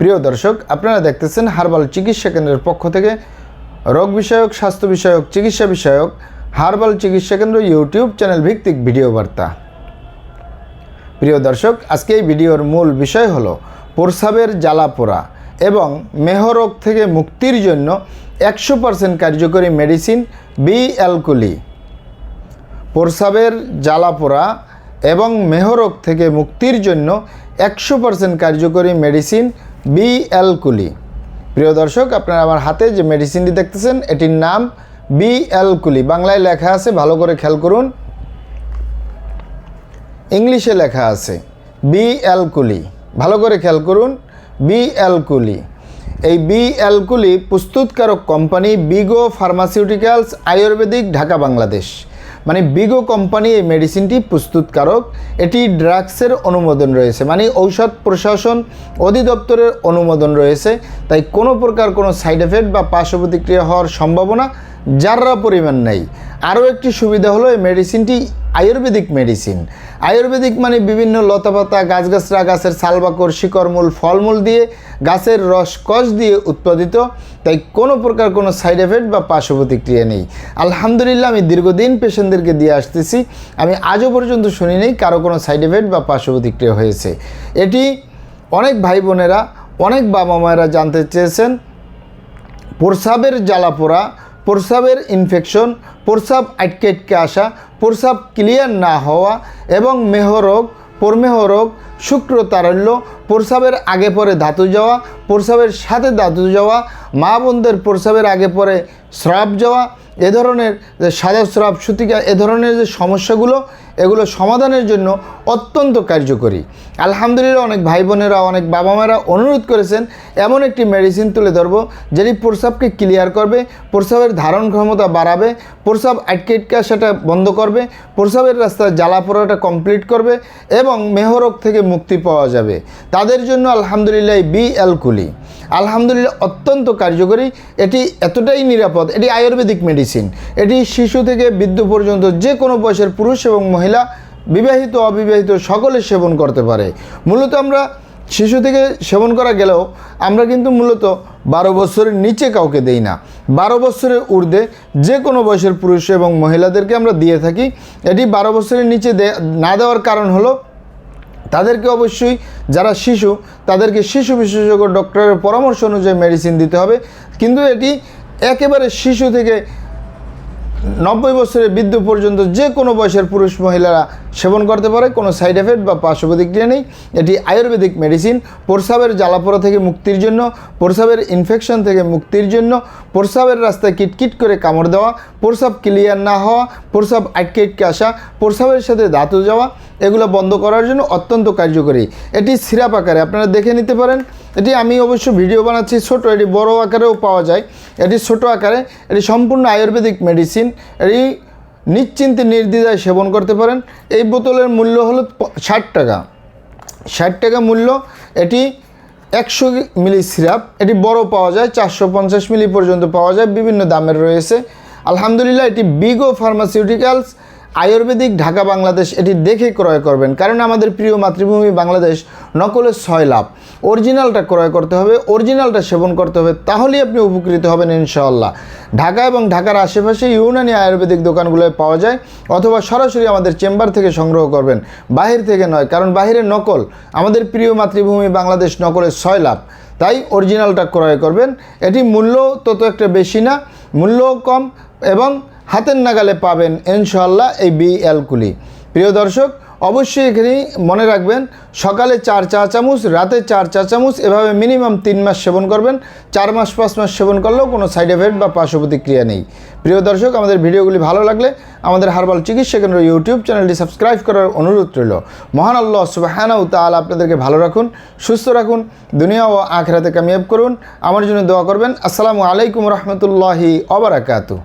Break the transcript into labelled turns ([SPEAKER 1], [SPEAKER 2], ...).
[SPEAKER 1] প্রিয় দর্শক, আপনারা দেখতেছেন হার্বাল চিকিৎসা কেন্দ্রের পক্ষ থেকে রোগ বিষয়ক, স্বাস্থ্য বিষয়ক, চিকিৎসা বিষয়ক হার্বাল চিকিৎসা কেন্দ্র ইউটিউব চ্যানেল ভিত্তিক ভিডিও বার্তা। প্রিয় দর্শক, আজকে এই ভিডিওর মূল বিষয় হলো প্রস্রাবের জ্বালা পোড়া এবং মেহরোগ থেকে মুক্তির জন্য একশো পার্সেন্ট কার্যকরী মেডিসিন বি অ্যালকুলি জ্বালা পোড়া এবং মেহরোগ থেকে মুক্তির জন্য একশো পার্সেন্ট কার্যকরী মেডিসিন বি অ্যালকুলি প্রিয় দর্শক, আপনারা আমার হাতে যে মেডিসিনটি দেখতেছেন, এটির নাম বি এল কুলি বাংলায় লেখা আছে, ভালো করে খেয়াল করুন। ইংলিশে লেখা আছে বি এল কুলি ভালো করে খেয়াল করুন বি এল কুলি এই বি এল কুলি প্রস্তুতকারক কোম্পানি বিগো ফার্মাসিউটিক্যালস আয়ুর্বেদিক ঢাকা বাংলাদেশ মানে বিগো কোম্পানি এই মেডিসিনটি প্রস্তুতকারক। এটি ড্রাগসের অনুমোদন রয়েছে মানে ঔষধ প্রশাসন অধিদপ্তরের অনুমোদন রয়েছে। তাই কোনো প্রকার কোনো সাইড এফেক্ট বা পার্শ্ব প্রতিক্রিয়া হওয়ার সম্ভাবনা যাররা পরিমাণ নেই। আরও একটি সুবিধা হলো এই মেডিসিনটি আয়ুর্বেদিক মেডিসিন। আয়ুর্বেদিক মানে বিভিন্ন লতাপাতা, গাছগাছরা, গাছের সালবাকর শিকড়মূল, ফলমূল দিয়ে গাছের রস কষ দিয়ে উৎপাদিত। তাই কোনো প্রকার কোনো সাইড এফেক্ট বা পার্শ্ব প্রতিক্রিয়া নেই। আলহামদুলিল্লাহ, আমি দীর্ঘদিন পেশেন্টদেরকে দিয়ে আসতেছি। আমি আজও পর্যন্ত শুনি নেই কারও কোনো সাইড এফেক্ট বা পার্শ্ব প্রতিক্রিয়া হয়েছে। এটি অনেক ভাই বোনেরা অনেক বাবা মায়েরা জানতে চেয়েছেন। প্রসাবের জ্বালা পোড়া প্রস্রাবের ইনফেকশন প্রস্রাব আটকে আটকে আসা প্রস্রাব ক্লিয়ার না হওয়া এবং মেহরোগ প্রমেহ রোগ শুক্র তারল্য, প্রস্রাবের আগে পরে ধাতু যাওয়া, প্রস্রাবের সাথে ধাতু যাওয়া, মা বোনদের প্রস্রাবের আগে পরে স্রাব যাওয়া, এ ধরনের যে সাদা স্রাব, সুতিকা, এ ধরনের যে সমস্যাগুলো, এগুলো সমাধানের জন্য অত্যন্ত কার্যকরী। আলহামদুলিল্লাহ, অনেক ভাই বোনেরা অনেক বাবা মায়েরা অনুরোধ করেছেন, এমন একটি মেডিসিন তুলে ধরবো যেটি প্রস্রাবকে ক্লিয়ার করবে, প্রস্রাবের ধারণ ক্ষমতা বাড়াবে, প্রস্রাব আটকে আটকে সেটা বন্ধ করবে, প্রস্রাবের রাস্তায় জ্বালা পোড়াটা কমপ্লিট করবে এবং মেহরোগ থেকে মুক্তি পাওয়া যাবে। তাদের জন্য আলহামদুলিল্লাহ বি এল কুলি। আলহামদুলিল্লাহ অত্যন্ত কার্যকরী। এটি এতটাই নিরাপদ, এটি আয়ুর্বেদিক মেডিসিন। এটি শিশু থেকে বৃদ্ধ পর্যন্ত যে কোনো বয়সের পুরুষ এবং মহিলা, বিবাহিত, অবিবাহিত সকলে সেবন করতে পারে। মূলত আমরা শিশু থেকে সেবন করা গেলেও আমরা কিন্তু মূলত বারো বছরের নিচে কাউকে দেই না। বারো বছরের ঊর্ধ্বে যে কোনো বয়সের পুরুষ এবং মহিলাদেরকে আমরা দিয়ে থাকি। এটি বারো বছরের নিচে না দেওয়ার কারণ হলো তাদেরকে অবশ্যই, যারা শিশু, তাদেরকে শিশু বিশেষজ্ঞ ডক্টরের পরামর্শ অনুযায়ী মেডিসিন দিতে হবে। কিন্তু এটি একেবারে শিশু থেকে নব্বই বছরের বৃদ্ধ পর্যন্ত যে কোনো বয়সের পুরুষ মহিলারা সেবন করতে পারে, কোনো সাইড এফেক্ট বা পার্শ্ব প্রতিক্রিয়া নেই। এটি আয়ুর্বেদিক মেডিসিন প্রস্রাবের জ্বালাপোড়া থেকে মুক্তির জন্য, প্রস্রাবের ইনফেকশন থেকে মুক্তির জন্য, প্রস্রাবের রাস্তায় কিটকিট করে কামড় দেওয়া, প্রস্রাব ক্লিয়ার না হওয়া, প্রস্রাব আটকে আটকে আসা, প্রস্রাবের সাথে ধাতু যাওয়া, এগুলো বন্ধ করার জন্য অত্যন্ত কার্যকরী। এটি সিরাপ আকারে আপনারা দেখে নিতে পারেন। এটি আমি অবশ্য ভিডিও বানাচ্ছি, ছোট, এটি বড় আকারেও পাওয়া যায়। এটি ছোট আকারে, এটি সম্পূর্ণ আয়ুর্বেদিক মেডিসিন এটি নিশ্চিন্তে নির্দ্বিধায় সেবন করতে পারেন। এই বোতলের মূল্য হলো ষাট টাকা। ষাট টাকা মূল্য, এটি একশো মিলি সিরাপ, এটি বড় পাওয়া যায়, চারশো পঞ্চাশ মিলি পর্যন্ত পাওয়া যায়, বিভিন্ন দামের রয়েছে। আলহামদুলিল্লাহ, এটি বিগো ফার্মাসিউটিক্যালস আয়ুর্বেদিক ঢাকা বাংলাদেশ এটি দেখে ক্রয় করবেন। কারণ আমাদের প্রিয় মাতৃভূমি বাংলাদেশ নকলের ছয় লাভ। অরিজিনালটা ক্রয় করতে হবে, অরিজিনালটা সেবন করতে হবে, তাহলেই আপনি উপকৃত হবেন ইনশাআল্লাহ। ঢাকা এবং ঢাকার আশেপাশে ইউনানি আয়ুর্বেদিক দোকানগুলোয় পাওয়া যায়, অথবা সরাসরি আমাদের চেম্বার থেকে সংগ্রহ করবেন। বাহির থেকে নয়, কারণ বাহিরে নকল, আমাদের প্রিয় মাতৃভূমি বাংলাদেশ নকলের ছয় লাভ। তাই অরিজিনালটা ক্রয় করবেন। এটি মূল্য তত একটা বেশি না, মূল্যও কম এবং হাতের নাগালে পাবেন ইনশাল্লাহ এই বি অ্যালকুলি প্রিয় দর্শক, অবশ্যই এখানে মনে রাখবেন, সকালে চার চা চামচ, রাতে চার চা চামচ, এভাবে মিনিমাম তিন মাস সেবন করবেন। চার মাস, পাঁচ মাস সেবন করলেও কোনো সাইড এফেক্ট বা পার্শ্ব প্রতিক্রিয়া নেই। প্রিয় দর্শক, আমাদের ভিডিওগুলি ভালো লাগলে আমাদের হার্বাল চিকিৎসা কেন্দ্র ইউটিউব চ্যানেলটি সাবস্ক্রাইব করার অনুরোধ রইল। মহান আল্লাহ সুবাহানাউ তাআলা আপনাদেরকে ভালো রাখুন, সুস্থ রাখুন, দুনিয়া ও আখরাতে কামিয়াব করুন। আমার জন্য দোয়া করবেন। আসসালামু আলাইকুম রহমতুল্লাহি অবরাকাতু